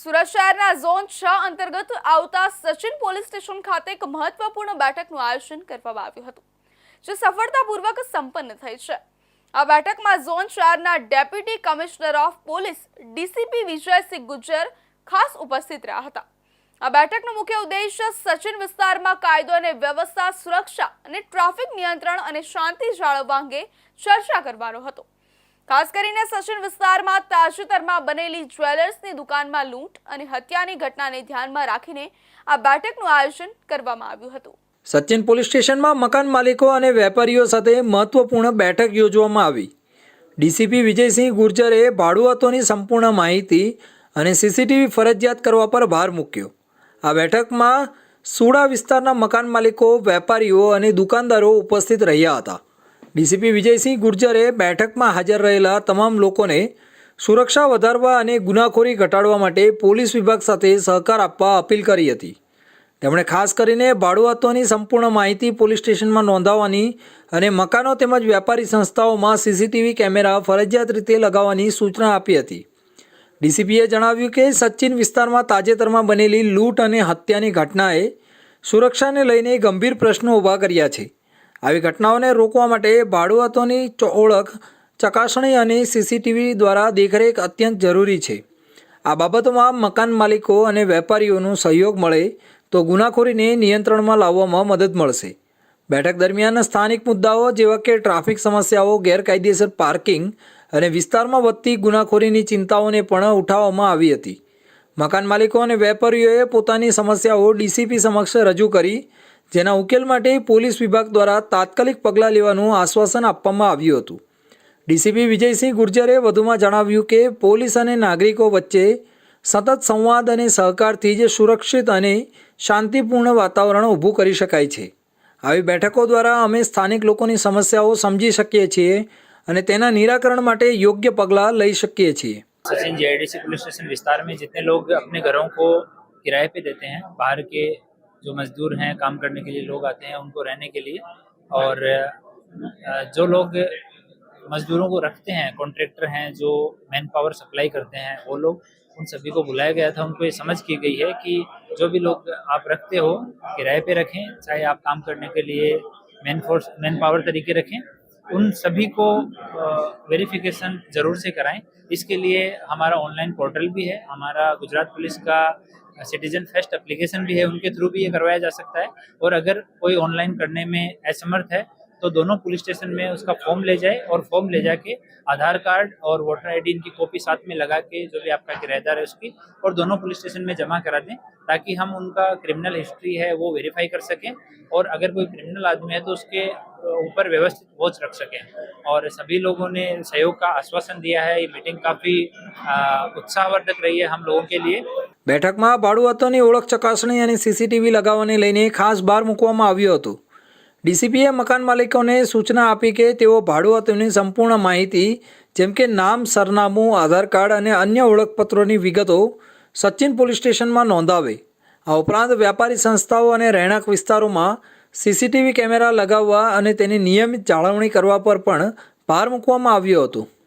સુરત શહેરના ઝોન છ અંતર્ગત આવતા સચિન પોલીસ સ્ટેશન ખાતે એક મહત્વપૂર્ણ બેઠકનું આયોજન કરવામાં આવ્યું હતું, જે સફળતાપૂર્વક સંપન્ન થઈ છે. આ બેઠકમાં ઝોન ચારના deputy commissioner of police DCP Vijaysinh Gujjar ખાસ ઉપસ્થિત રહ્યા હતા. આ બેઠકનો મુખ્ય ઉદ્દેશ્ય સચિન વિસ્તારમાં કાયદો અને વ્યવસ્થા સુરક્ષા અને ટ્રાફિક નિયંત્રણ અને શાંતિ જાળવવા અંગે ચર્ચા કરવાનો હતો. ખાસ કરીને સચિન વિસ્તારમાં તાજેતરમાં બનેલી જ્વેલર્સની દુકાનમાં લૂંટ અને હત્યાની ઘટનાને ધ્યાનમાં રાખીને આ બેઠકનું આયોજન કરવામાં આવ્યું હતું. સચિન પોલીસ સ્ટેશનમાં મકાન માલિકો અને વેપારીઓ સાથે મહત્વપૂર્ણ બેઠક યોજવામાં આવી. ડીસીપી વિજયસિંહ ગુર્જરે ભાડુઆતોની સંપૂર્ણ માહિતી અને સીસીટીવી ફરજિયાત કરવા પર ભાર મૂક્યો. આ બેઠકમાં સુડા વિસ્તારના મકાન માલિકો, વેપારીઓ અને દુકાનદારો ઉપસ્થિત રહ્યા હતા. ડીસીપી વિજયસિંહ ગુર્જરે બેઠકમાં હાજર રહેલા તમામ લોકોને સુરક્ષા વધારવા અને ગુનાખોરી ઘટાડવા માટે પોલીસ વિભાગ સાથે સહકાર આપવા અપીલ કરી હતી. તેમણે ખાસ કરીને ભાડુઆતોની સંપૂર્ણ માહિતી પોલીસ સ્ટેશનમાં નોંધાવવાની અને મકાનો તેમજ વ્યાપારી સંસ્થાઓમાં સીસીટીવી કેમેરા ફરજિયાત રીતે લગાવવાની સૂચના આપી હતી. ડીસીપીએ જણાવ્યું કે સચિન વિસ્તારમાં તાજેતરમાં બનેલી લૂંટ અને હત્યાની ઘટનાએ સુરક્ષાને લઈને ગંભીર પ્રશ્નો ઊભા કર્યા છે. આવી ઘટનાઓને રોકવા માટે ભાડુઆતોની ઓળખ, ચકાસણી અને સીસીટીવી દ્વારા દેખરેખ અત્યંત જરૂરી છે. આ બાબતોમાં મકાન માલિકો અને વેપારીઓનો સહયોગ મળે તો ગુનાખોરીને નિયંત્રણમાં લાવવામાં મદદ મળશે. બેઠક દરમિયાન સ્થાનિક મુદ્દાઓ જેવા કે ટ્રાફિક સમસ્યાઓ, ગેરકાયદેસર પાર્કિંગ અને વિસ્તારમાં વધતી ગુનાખોરીની ચિંતાઓને પણ ઉઠાવવામાં આવી હતી. મકાન માલિકો અને વેપારીઓએ પોતાની સમસ્યાઓ ડીસીપી સમક્ષ રજૂ કરી જેના ઉકેલ માટે પોલીસ વિભાગ દ્વારા તાત્કાલિક પગલાં લેવાનું આશ્વાસન આપવામાં આવ્યું હતું ડીસીપી વિજયસિંહ ગુર્જરે વધુમાં જણાવ્યું કે પોલીસ અને નાગરિકો વચ્ચે સતત સંવાદ અને સહકારથી જ સુરક્ષિત અને શાંતિપૂર્ણ વાતાવરણ ઊભું કરી શકાય છે આવી બેઠકો દ્વારા અમે સ્થાનિક લોકોની સમસ્યાઓ સમજી શકીએ છીએ અને તેના નિરાકરણ માટે યોગ્ય પગલાં લઈ શકીએ છીએ सचिन जेआईडीसी पुलिस स्टेशन विस्तार में जितने लोग अपने घरों को किराए पे देते हैं बाहर के जो मजदूर हैं, काम करने के लिए लोग आते हैं उनको रहने के लिए। और जो लोग मजदूरों को रखते हैं कॉन्ट्रैक्टर हैं, जो मैन पावर सप्लाई करते हैं, वो लोग उन सभी को बुलाया गया था। उनको ये समझ की गई है कि जो भी लोग आप रखते हो, किराए पे रखें, चाहे आप काम करने के लिए मैन फोर्स मैन पावर तरीके रखें, उन सभी को वेरिफिकेशन ज़रूर से कराएँ। इसके लिए हमारा ऑनलाइन पोर्टल भी है। हमारा गुजरात पुलिस का सिटीजन फेस्ट एप्लीकेशन भी है, उनके थ्रू भी ये करवाया जा सकता है। और अगर कोई ऑनलाइन करने में असमर्थ है तो दोनों पुलिस स्टेशन में उसका फॉर्म ले जाए और फॉर्म ले जाके आधार कार्ड और वोटर आईडी इनकी कॉपी साथ में लगा के जो भी आपका किराएदार है उसकी और दोनों पुलिस स्टेशन में जमा करा दें, ताकि हम उनका क्रिमिनल हिस्ट्री है वो वेरीफाई कर सकें और अगर कोई क्रिमिनल आदमी है तो उसके ऊपर व्यवस्थित वॉच रख सकें। और सभी लोगों ने सहयोग का आश्वासन दिया है, ये मीटिंग काफ़ी उत्साहवर्धक रही है हम लोगों के लिए। બેઠકમાં ભાડુઆતોની ઓળખ ચકાસણી અને સીસીટીવી લગાવવાને લઈને ખાસ ભાર મૂકવામાં આવ્યો હતો. ડીસીપીએ મકાન માલિકોને સૂચના આપી કે તેઓ ભાડુઆતોની સંપૂર્ણ માહિતી, જેમ કે નામ, સરનામું, આધાર કાર્ડ અને અન્ય ઓળખપત્રોની વિગતો સચિન પોલીસ સ્ટેશનમાં નોંધાવે. આ ઉપરાંત વ્યાપારી સંસ્થાઓ અને રહેણાંક વિસ્તારોમાં સીસીટીવી કેમેરા લગાવવા અને તેની નિયમિત જાળવણી કરવા પર પણ ભાર મૂકવામાં આવ્યો હતો.